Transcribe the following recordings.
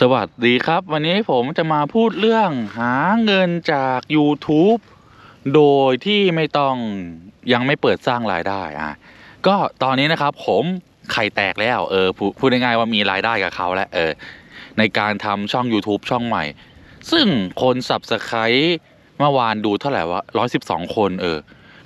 สวัสดีครับ วันนี้ผมจะมาพูดเรื่องหาเงินจาก YouTube โดยที่ไม่ต้องยังไม่เปิดสร้างรายได้อะก็ตอนนี้นะครับผมไข่แตกแล้วเออพูดง่ายๆว่ามีรายได้กับเขาแล้วเออในการทำช่อง YouTube ช่องใหม่ ซึ่งคนสับสไครเมื่อวานดูเท่าไหร่วะร้อยสิบสองคนเออ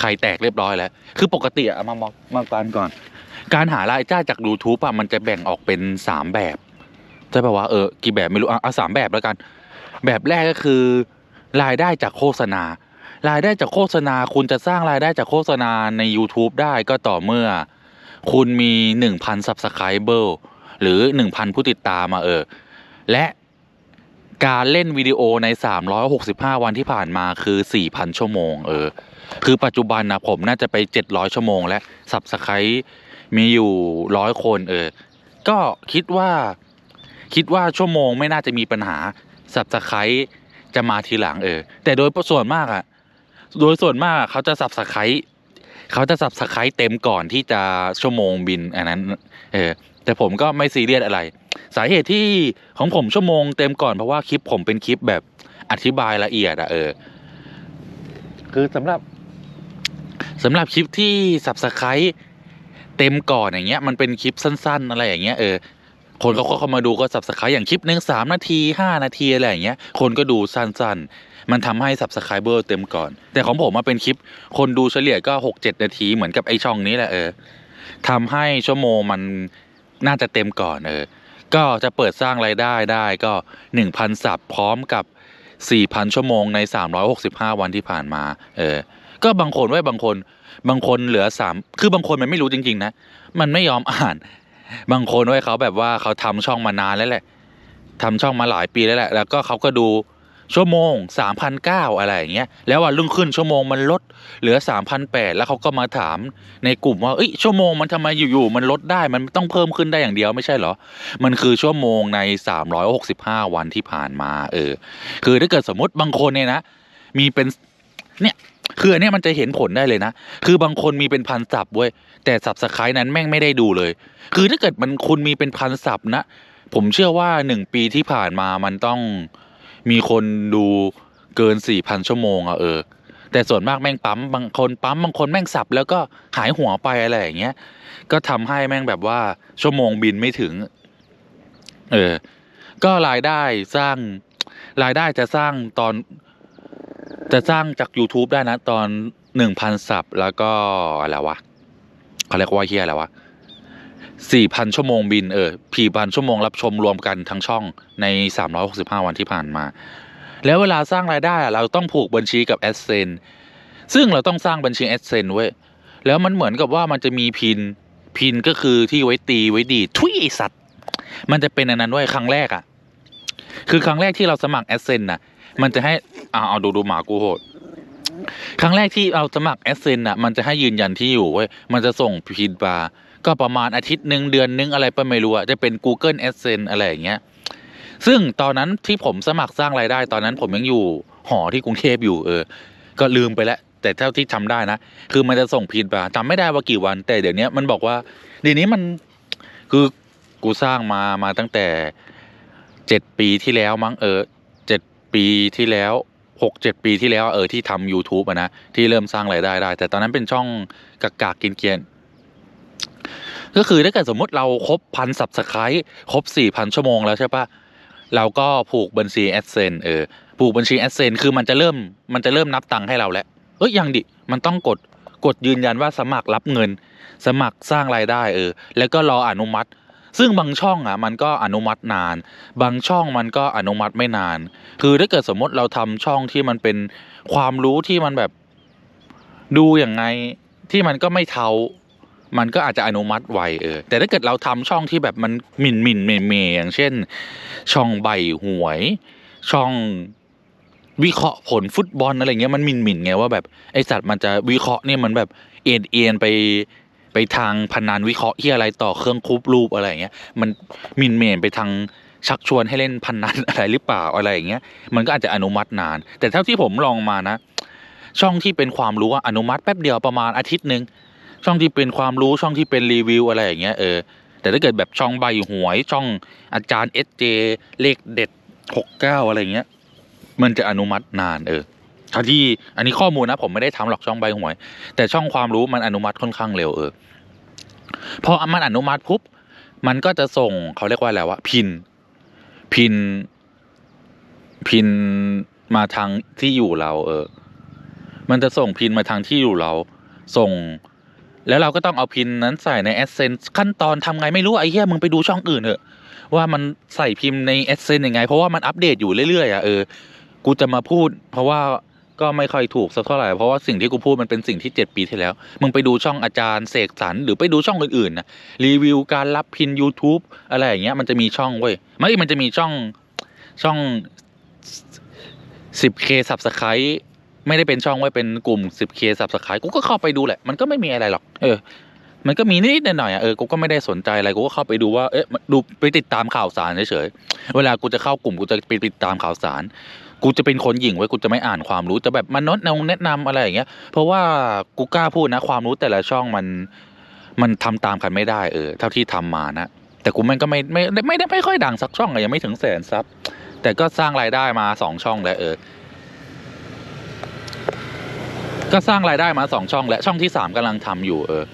ไข่แตกเรียบร้อยแล้ว คือปกติอะมามองมากันก่อน การหารายได้จาก YouTube อะมันจะแบ่งออกเป็นสามแบบ ใช่ป่าวะเออกี่แบบไม่รู้อะเอาสามแบบแล้วกัน แบบแรกก็คือ รายได้จากโฆษณา รายได้จากโฆษณา คุณจะสร้างรายได้จากโฆษณาใน YouTube ได้ก็ต่อเมื่อ คุณมีหนึ่งพัน subscriber หรือหนึ่งพันผู้ติดตามมาเออ และการเล่นวิดีโอใน 365 วันที่ผ่านมาคือ 4,000 ชั่วโมง เออ คือปัจจุบันนะผมน่าจะไป 700 ชั่วโมง และ subscribe มีอยู่ร้อยคน เออ ก็คิดว่า คิดว่าชั่วโมงไม่น่าจะมีปัญหาสับสไครจะมาทีหลังเออ แต่โดยส่วนมากอะโดยส่วนมากเขาจะสับสไครเขาจะสับสไครเต็มก่อนที่จะชั่วโมงบินอันนั้น เออ แต่ผมก็ไม่ซีเรียสอะไร สาเหตุที่ของผมชั่วโมงเต็มก่อนเพราะว่าคลิปผมเป็นคลิปแบบอธิบายละเอียดอะเออ คือสำหรับสำหรับคลิปที่สับสไครเต็มก่อนอย่างเงี้ยมันเป็นคลิปสั้น ๆ อะไรอย่างเงี้ยเออ คนเขาก็เข้ามาดูก็สับสไครอย่างคลิปหนึ่งสามนาทีห้านาทีอะไรอย่างเงี้ยคนก็ดูสั้นๆ มันทำให้สับสไครเบอร์เต็มก่อน แต่ของผมมาเป็นคลิป คนดูเฉลี่ยก็หกเจ็ดนาทีเหมือนกับไอช่องนี้แหละเออทำให้ชั่วโมงมันน่าจะเต็มก่อนเออก็จะเปิดสร้างรายได้ได้ก็หนึ่งพันสับพร้อมกับสี่พันชั่วโมงในสามร้อยหกสิบห้าวันที่ผ่านมา เออ ก็บางคนไว้บางคน บางคนเหลือสามคือบางคนมันไม่รู้จริง ๆ นะ มันไม่ยอมอ่าน บางคนไว้ยเขาแบบว่าเขาทำช่องมานานแล้วแหละทำช่องมาหลายปีแล้วแหละ แล้วก็เขาก็ดูชั่วโมงสามพันเก้าอะไรอย่างเงี้ย แล้ววันรุ่งขึ้นชั่วโมงมันลดเหลือสามพันแปดแล้วเขาก็มาถามในกลุ่มว่าเอ้ยชั่วโมงมันทำไมอยู่ๆมันลดได้มันต้องเพิ่มขึ้นได้อย่างเดียวไม่ใช่เหรอ มันคือชั่วโมงในสามร้อยหกสิบห้าวันที่ผ่านมา เออ คือถ้าเกิดสมมติบางคนเนี่ยนะ มีเป็นเนี่ยคืออันเนี้ยมันจะเห็นผลได้เลยนะ คือบางคนมีเป็นพันสับเว้ย แต่สับสไครนั้นแม่งไม่ได้ดูเลย คือถ้าเกิดมันคุณมีเป็นพันสับนะ ผมเชื่อว่าหนึ่งปีที่ผ่านมามันต้องมีคนดูเกินสี่พันชั่วโมงอะเออ แต่ส่วนมากแม่งปั๊มบางคนปั๊มบางคนแม่งสับ แล้วก็หายหัวไปอะไรอย่างเงี้ย ก็ทำให้แม่งแบบว่าชั่วโมงบินไม่ถึง เออ ก็รายได้สร้างรายได้จะสร้างตอน จะสร้างจาก YouTube ได้นะ ตอนหนึ่งพันสับแล้วก็อะไรวะ เขาเรียกว่าเฮียอะไรวะสี่พันชั่วโมงบินเออพี่พันชั่วโมงรับชมรวมกันทั้งช่องในสามร้อยหกสิบห้าวันที่ผ่านมา แล้วเวลาสร้างรายได้อะเราต้องผูกบัญชีกับ a d s e n ซึ่งเราต้องสร้างบัญชี a d s e n เว้ยแล้วมันเหมือนกับว่ามันจะมีพินพินก็คือที่ไว้ตีไว้ดีทุยไอสัตว์ มันจะเป็นอันนั้นไว้ยครั้งแรกอะคือครั้งแรกที่เราสมัคร a d s e n น่ะมันจะให้เอาเอาดูดูหมากูโหด ครั้งแรกที่เราสมัคร a d s e n น่ะมันจะให้ยืนยันที่อยู่เว้ยมันจะส่งพินมาก็ประมาณอาทิตย์หนึ่งเดือนหนึงอะไรไปไม่รู้อะจะเป็น Google AdSense อะไรอย่างเงี้ยซึ่งตอนนั้นที่ผมสมัครสร้างรายได้ ตอนนั้นผมยังอยู่หอที่กรุงเทพอยู่เออ ก็ลืมไปแล้ว แต่เท่าที่จำได้นะ คือมันจะส่งพินมาจำไม่ได้ว่ากี่วัน แต่เดี๋ยวนี้มันบอกว่าเดี๋ยวนี้มันคือกูสร้างมามาตั้งแต่เจ็ดปีที่แล้วมั้งเออเจ็ดปีที่แล้ว หกเจ็ดปีที่แล้วเออที่ทำ YouTube อะนะ ที่เริ่มสร้างรายได้ได้ แต่ตอนนั้นเป็นช่องกากากกินเกียนก็คือถ้าเกิดสมมุติเราครบพันสับสไครต์ครบสี่พันชั่วโมงแล้วใช่ปะเราก็ผูกบัญชีแอดเซนเออผูกบัญชีแอดเซนคือมันจะเริ่มมันจะเริ่มนับตังค์ให้เราแล้วเอ้ยยังดิมันต้องกดกดยืนยันว่าสมัครรับเงิน สมัครสร้างรายได้เออ แล้วก็รออนุมัติ ซึ่งบางช่องอะมันก็อนุมัตินาน บางช่องมันก็อนุมัติไม่นาน คือถ้าเกิดสมมติเราทำช่องที่มันเป็นความรู้ที่มันแบบดูอย่างไงที่มันก็ไม่เทามันก็อาจจะอนุมัติไวเออ แต่ถ้าเกิดเราทำช่องที่แบบมันหมิ่นหมิ่นเมเมอย่างเช่น ช่องใบหวย ช่องวิเคราะห์ผลฟุตบอลอะไรเงี้ยมันหมินหมินไงว่าแบบไอสัตว์มันจะวิเคราะห์เนี่ยมันแบบเอ็นเอ็นไป ไปทางพนันวิเคราะห์ที่อะไรต่อเครื่องคูปรูปอะไรอย่างเงี้ยมันมินเมนไปทางชักชวนให้เล่นพนันอะไรหรือเปล่าอะไรอย่างเงี้ยมันก็อาจจะอนุมัตินาน แต่เท่าที่ผมลองมานะ ช่องที่เป็นความรู้อะอนุมัติแป๊บเดียวประมาณอาทิตย์หนึ่งช่องที่เป็นความรู้ช่องที่เป็นรีวิวอะไรอย่างเงี้ยเออแต่ถ้าเกิดแบบช่องใบหวยช่องอาจารย์เอสเจเลขเด็ดหกเก้าอะไรเงี้ย มันจะอนุมัตินานเออ ถ้าที่อันนี้ข้อมูลนะผมไม่ได้ทำหรอกช่องใบหวย แต่ช่องความรู้มันอนุมัติค่อนข้างเร็วเออพอมันอนุมัติปุ๊บมันก็จะส่งเขาเรียกว่าอะไรวะพิน พิน พินมาทางที่อยู่เรา เออ มันจะส่งพินมาทางที่อยู่เรา ส่ง แล้วเราก็ต้องเอาพินนั้นใส่ใน Essence ขั้นตอนทำไงไม่รู้ไอ้เหี้ยมึงไปดูช่องอื่นเถอะ ว่ามันใส่พิมพ์ใน Essence ยังไง เพราะว่ามันอัปเดตอยู่เรื่อยๆอะเออ กูจะมาพูด เพราะว่า ก็ไม่ค่อยถูกสักเท่าไหร่เพราะว่าสิ่งที่กูพูดมันเป็นสิ่งที่เจ็ดปีที่แล้ว มึงไปดูช่องอาจารย์เสกสรรหรือไปดูช่องอื่นๆนะรีวิวการรับพิน YouTube อะไรอย่างเงี้ยมันจะมีช่องเว้ยไม่มันจะมีช่องช่อง 10k subscribe ไม่ได้เป็นช่องไว้เป็นกลุ่ม 10k subscribe กูก็เข้าไปดูแหละ มันก็ไม่มีอะไรหรอก เออ มันก็มีนิดหน่อยอะเออกูก็ไม่ได้สนใจอะไรกูก็เข้าไปดูว่าเอ๊ะดูไปติดตามข่าวสารเฉยๆเวลากูจะเข้ากลุ่มกูจะไปติดตามข่าวสาร กูจะเป็นคนหยิ่งไว้กูจะไม่อ่านความรู้จะแบบมันนแนวแนะนำอะไรอย่างเงี้ย เพราะว่ากูกล้าพูดนะ ความรู้แต่ละช่องมันมันทำตามกันไม่ได้เออ เท่าที่ทำมานะ แต่กูมันก็ไม่ไม่ไม่ไม่ได้ไม่ค่อยดังสักช่องอะยังไม่ถึงแสนซับแต่ก็สร้างรายได้มาสองช่องแล้วเออ ก็สร้างรายได้มาสองช่อง และช่องที่สามกำลังทำอยู่เออ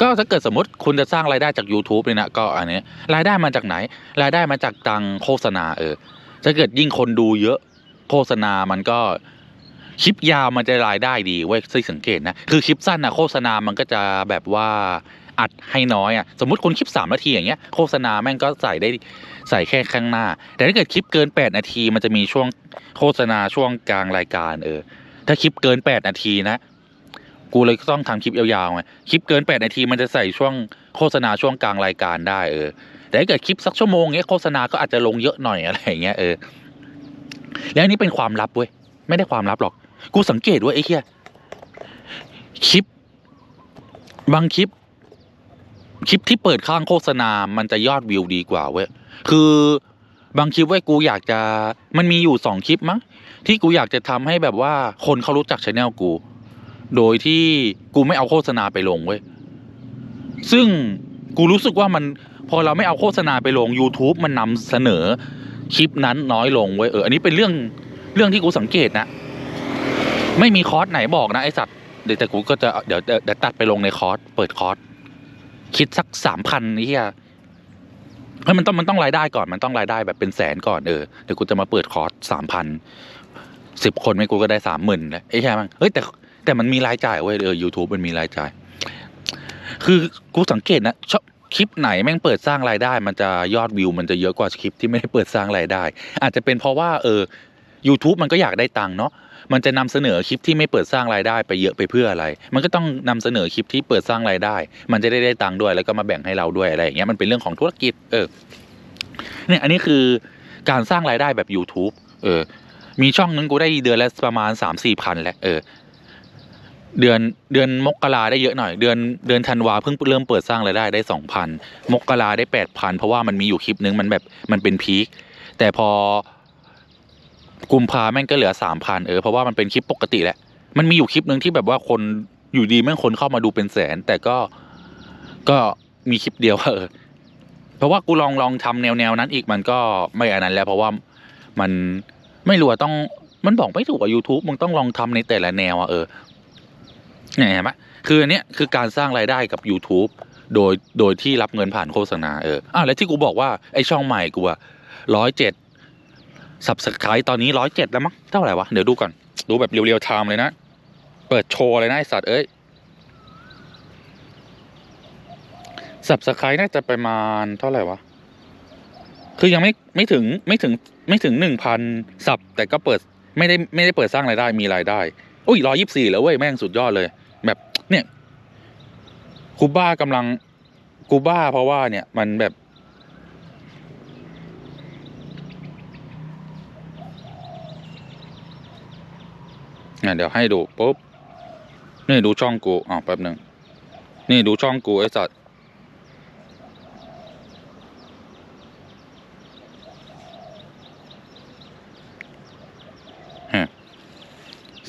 ก็ถ้าเกิดสมมติคุณจะสร้างรายได้จาก YouTube เนี่ยนะก็อันนี้รายได้มาจากไหน รายได้มาจากตังโฆษณาเออถ้าเกิดยิ่งคนดูเยอะ โฆษณามันก็คลิปยาวมันจะรายได้ดีเว้ยที่สังเกตนะคือคลิปสั้นนะโฆษณามันก็จะแบบว่าอัดให้น้อยอะสมมติคุณคลิปสามนาทีอย่างเงี้ยโฆษณาแม่งก็ใส่ได้ใส่แค่ข้างหน้า แต่ถ้าเกิดคลิปเกินแปดนาที มันจะมีช่วงโฆษณาช่วงกลางรายการเออ ถ้าคลิปเกินแปดนาทีนะกูเลยต้องทำคลิปยาวๆไงคลิปเกินแปดนาทีมันจะใส่ช่วงโฆษณาช่วงกลางรายการได้เออแต่ถ้าเกิดคลิปสักชั่วโมงเงี้ยโฆษณาก็อาจจะลงเยอะหน่อยอะไรอย่างเงี้ยเออ แล้วอันนี้เป็นความลับเว้ยไม่ได้ความลับหรอก กูสังเกตว่าไอ้เหี้ยคลิป บางคลิป คลิปที่เปิดข้างโฆษณา มันจะยอดวิวดีกว่าเว้ยคือบางคลิปเว้ยกูอยากจะมันมีอยู่สองคลิปมั้งที่กูอยากจะทำให้แบบว่าคนเขารู้จักช anel กู โดยที่กูไม่เอาโฆษณาไปลงเว้ยซึ่งกูรู้สึกว่ามันพอเราไม่เอาโฆษณาไปลง YouTube มันนำเสนอ คลิปนั้นน้อยลงเว้ยเอออันนี้เป็นเรื่องเรื่องที่กูสังเกตนะ ไม่มีคอร์สไหนบอกนะไอสัตว์เดี๋ยวแต่กูก็จะเดี๋ยวเดี๋ยวตัดไปลงในคอร์สเปิดคอร์สคิดสักสามพันนี่เฮียเฮ้ยมันต้องมันต้องรายได้ก่อนมันต้องรายได้แบบเป็นแสนก่อนเออเดี๋ยวกูจะมาเปิดคอร์สสามพันสิบคนไม่กูก็ได้สามหมื่นแล้วไอ้แค่มั้งเฮ้ยแต่แต่มันมีรายจ่ายเว้ยเออยูทูบมันมีรายจ่าย คือกูสังเกตนะชอบ คลิปไหนแม่งเปิดสร้างรายได้ มันจะยอดวิว มันจะเยอะกว่าคลิปที่ไม่ได้เปิดสร้างรายได้ อาจจะเป็นเพราะว่าเออ YouTube มันก็อยากได้ตังค์เนาะมันจะนำเสนอคลิปที่ไม่เปิดสร้างรายได้ไปเยอะไปเพื่ออะไร มันก็ต้องนำเสนอคลิปที่เปิดสร้างรายได้ มันจะได้ได้ตังค์ด้วยแล้วก็มาแบ่งให้เราด้วยอะไรอย่างเงี้ยมันเป็นเรื่องของธุรกิจ เออ เนี่ยอันนี้คือการสร้างรายได้แบบ YouTube เออ มีช่องนึงกูได้เดือนละประมาณสามสี่พันแล้วเออ เดือนเดือนมกราได้เยอะหน่อย เดือนเดือนธันวาเพิ่งเริ่มเปิดสร้างรายได้ได้สองพันมกราได้แปดพันเพราะว่ามันมีอยู่คลิปนึงมันแบบมันเป็นพีคแต่พอกุมภาแม่งก็เหลือสามพันเออเพราะว่ามันเป็นคลิปปกติแหละ มันมีอยู่คลิปหนึ่งที่แบบว่าคนอยู่ดีแม่งคนเข้ามาดูเป็นแสน แต่ก็ก็มีคลิปเดียวเออเพราะว่ากูลองลองทำแนวแนวนั้นอีกมันก็ไม่อันนั้นแล้ว เพราะว่ามันไม่รู้ว่าต้องมันบอกไม่ถูกอะ YouTube มึงต้องลองทำในแต่ละแนวอะเออ เนี่ยเห็นไหมคืออันเนี้ยคือการสร้างรายได้กับ YouTube โดยโดยที่รับเงินผ่านโฆษณาเอออะแล้วที่กูบอกว่าไอช่องใหม่กูอะร้อยเจ็ดสับสกายตอนนี้ร้อยเจ็ดแล้วมั้งเท่าไหร่วะ เดี๋ยวดูก่อน ดูแบบเรียวๆไทม์เลยนะ เปิดโชว์เลยนะไอสัตว์เอ้ยสับสกายน่าจะประมาณเท่าไหร่วะ คือยังไม่ไม่ถึงไม่ถึงไม่ถึงหนึ่งพันสับแต่ก็เปิดไม่ได้ไม่ได้เปิดสร้างรายได้มีรายได้ อุ้ยร้อยิบสี่แล้วเว้ยแม่งสุดยอดเลย กูบ้ากำลังกูบ้าเพราะว่าเนี่ยมันแบบอะเดี๋ยวให้ดูปุ๊บ นี่ดูช่องกูอ๋อแป๊บหนึ่ง นี่ดูช่องกูไอ้สัตว์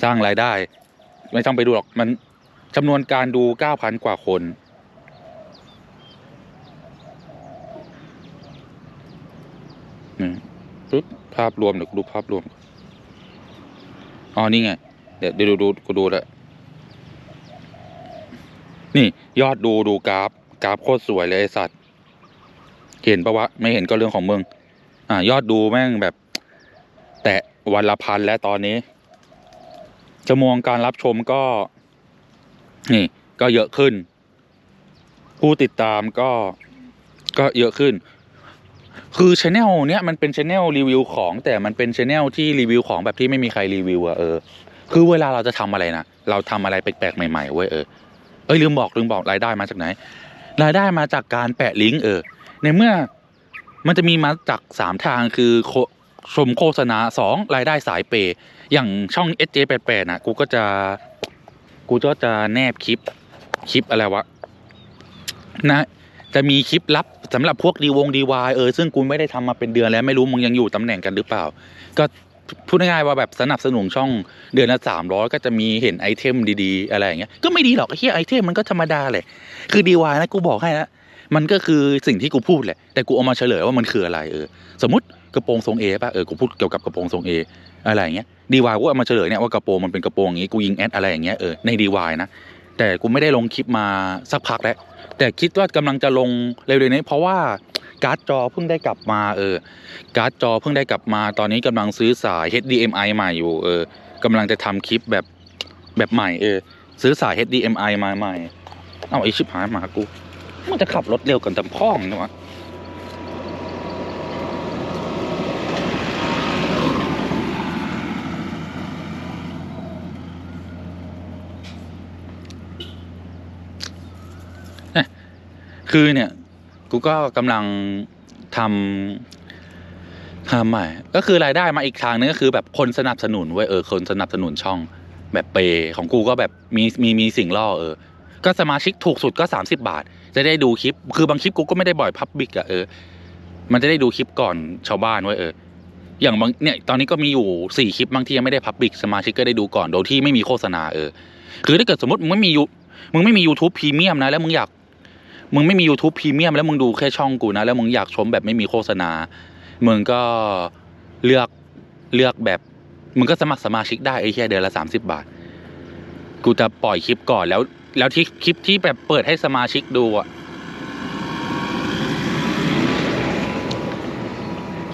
สร้างรายได้ ไม่ต้องไปดูหรอกมัน จำนวนการดูเก้าพันกว่าคนอืมปึ๊บ ภาพรวมเดี๋ยวกูดูภาพรวม อ๋อ นี่ไง เดี๋ยวดูดูกูดูแล้วนี่ ยอดดูดูกราฟ กราฟโคตรสวยเลยไอสัตว์ เห็นปะวะ ไม่เห็นก็เรื่องของมึง อะยอดดูแม่งแบบ แตะวันละพันแล้วตอนนี้จำนวนการรับชมก็ นี่ก็เยอะขึ้น ผู้ติดตามก็ก็เยอะขึ้น คือชแนลเนี้ยมันเป็นชแนลรีวิวของแต่มันเป็นชแนลที่รีวิวของแบบที่ไม่มีใครรีวิวอะเออ คือเวลาเราจะทำอะไรนะเราทำอะไรแปลกๆใหม่ๆเว้ยเออเอ้ยลืมบอกลืมบอกรายได้มาจากไหน รายได้มาจากการแปะลิงก์เออ ในเมื่อมันจะมีมาจากสามทางคือชมโฆษณาสองรายได้สายเปย์อย่างช่อง SJ88 นะกูก็จะ กูก็จะแนบคลิปคลิปอะไรวะนะจะมีคลิปลับสำหรับพวกดีวงดีวายเออซึ่งกูไม่ได้ทำมาเป็นเดือนแล้วไม่รู้มึงยังอยู่ตำแหน่งกันหรือเปล่า ก็พูดง่ายๆว่าแบบสนับสนุนช่องเดือนละสามร้อยก็จะมีเห็นไอเทมดีๆ อะไรอย่างเงี้ยก็ไม่ดีหรอกไอ้เหี้ยไอเทมมันก็ธรรมดาเลยคือดีวายนะกูบอกให้นะมันก็คือสิ่งที่กูพูดแหละแต่กูเอามาเฉลยว่ามันคืออะไรเออสมมติกระโปรงทรงเอป่ะเออกูพูดเกี่ยวกับกระโปรงทรงเอ อะไรอย่างเงี้ยดีวายกูเอามาเฉลยเนี่ยว่ากระโปรงมันเป็นกระโปรงอย่างงี้กูยิงแอดอะไรอย่างเงี้ยเออในดีวายนะแต่กูไม่ได้ลงคลิปมาสักพักแล้วแต่คิดว่ากำลังจะลงเร็วๆนี้เพราะว่าการ์ดจอเพิ่งได้กลับมาเออการ์ดจอเพิ่งได้กลับมาตอนนี้กำลังซื้อสาย HDMI ใหม่อยู่เออกำลังจะทำคลิปแบบแบบใหม่เออซื้อสาย HDMI มาใหม่ เอาไอชิบหายหมากูมันจะขับรถเร็วกันแต่พ่องเนะวะ คือเนี่ยกูก็กำลังทำทำใหม่ก็คือรายได้มาอีกทางนึงก็คือแบบคนสนับสนุนไว้ยเออคนสนับสนุนช่อง แบบเปย์ของกูก็แบบมีมีมีสิ่งล่อเออ ก็สมาชิกถูกสุดก็สามสิบาท จะได้ดูคลิป คือบางคลิปกูก็ไม่ได้บ่อยพับบิกอะเออ มันจะได้ดูคลิปก่อนชาวบ้านไว้ยเออ อย่างบางเนี่ยตอนนี้ก็มีอยู่สี่คลิปบางที่ยังไม่ได้พับบิกสมาชิกก็ได้ดูก่อนโดยที่ไม่มีโฆษณาเออ คือถ้าเกิดสมมติมึงไม่มียูมึงไม่มี YouTube พรีเมียมนะแล้วมึงอยาก มึงไม่มี YouTube พรีเมียมแล้วมึงดูแค่ช่องกูนะ แล้วมึงอยากชมแบบไม่มีโฆษณา มึงก็เลือกเลือกแบบ มึงก็สมัครสมาชิกได้ไอ้แค่เดือนละสามสิบาท กูจะปล่อยคลิปก่อนแล้ว แล้วที่คลิปที่แบบเปิดให้สมาชิกดูอะ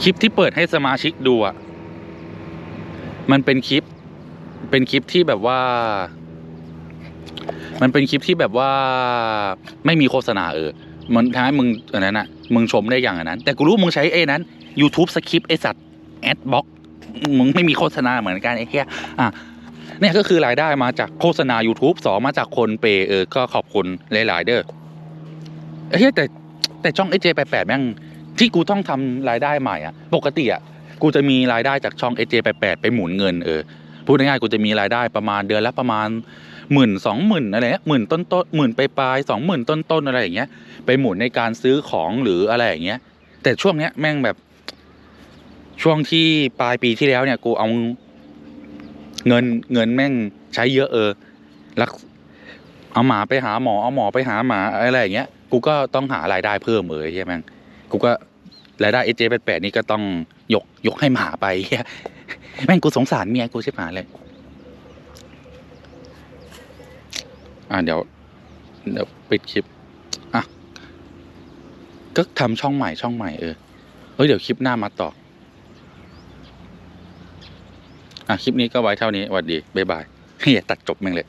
คลิปที่เปิดให้สมาชิกดูอะมันเป็นคลิป เป็นคลิปที่แบบว่า มันเป็นคลิปที่แบบว่าไม่มีโฆษณาเออ มันทำให้มึงอันนั้นอะ มึงชมได้อย่างอันนั้น แต่กูรู้มึงใช้ไอ้นั้น YouTube สคริปไอสัตว์แอดบ็อกมึงไม่มีโฆษณาเหมือนกันไอ้เหี้ยอะเนี่ยก็คือรายได้มาจากโฆษณา YouTube สองมาจากคนเปย์เออ ก็ขอบคุณหลายๆเด้อไอ้เหี้ยแต่แต่ช่องไอเจแปดแม่งที่กูต้องทำรายได้ใหม่อะ ปกติอะกูจะมีรายได้จากช่อง AJ 88ไปหมุนเงินเออพูดง่ายๆกูจะมีรายได้ประมาณเดือนละประมาณ หมื่นสองหมื่นอะไรเงี้ยหมื่นต้นต้นหมื่นไปปลายสองหมื่นต้นต้นอะไรอย่างเงี้ยไปหมุนในการซื้อของหรืออะไรอย่างเงี้ย แต่ช่วงเนี้ยแม่งแบบ ช่วงที่ปลายปีที่แล้วเนี่ยกูเอาเงินเงินแม่งใช้เยอะเออรักเอาหมาไปหาหมอเอาหมอไปหาหมาอะไรอย่างเงี้ย กูก็ต้องหารายได้เพิ่มเออใช่ไหมกูก็รายได้เอเจแปดแปดนี่ก็ต้องยกยกให้หมาไปแม่งกูสงสารเมียกูใช่ไหมเลย อ่าเดี๋ยวเดี๋ยวปิดคลิปอะก็ทำช่องใหม่ช่องใหม่เออเฮ้ยเดี๋ยวคลิปหน้ามาต่ออะคลิปนี้ก็ไว้เท่านี้สวัสดีบ๊ายบายเฮียตัดจบแม่งเลย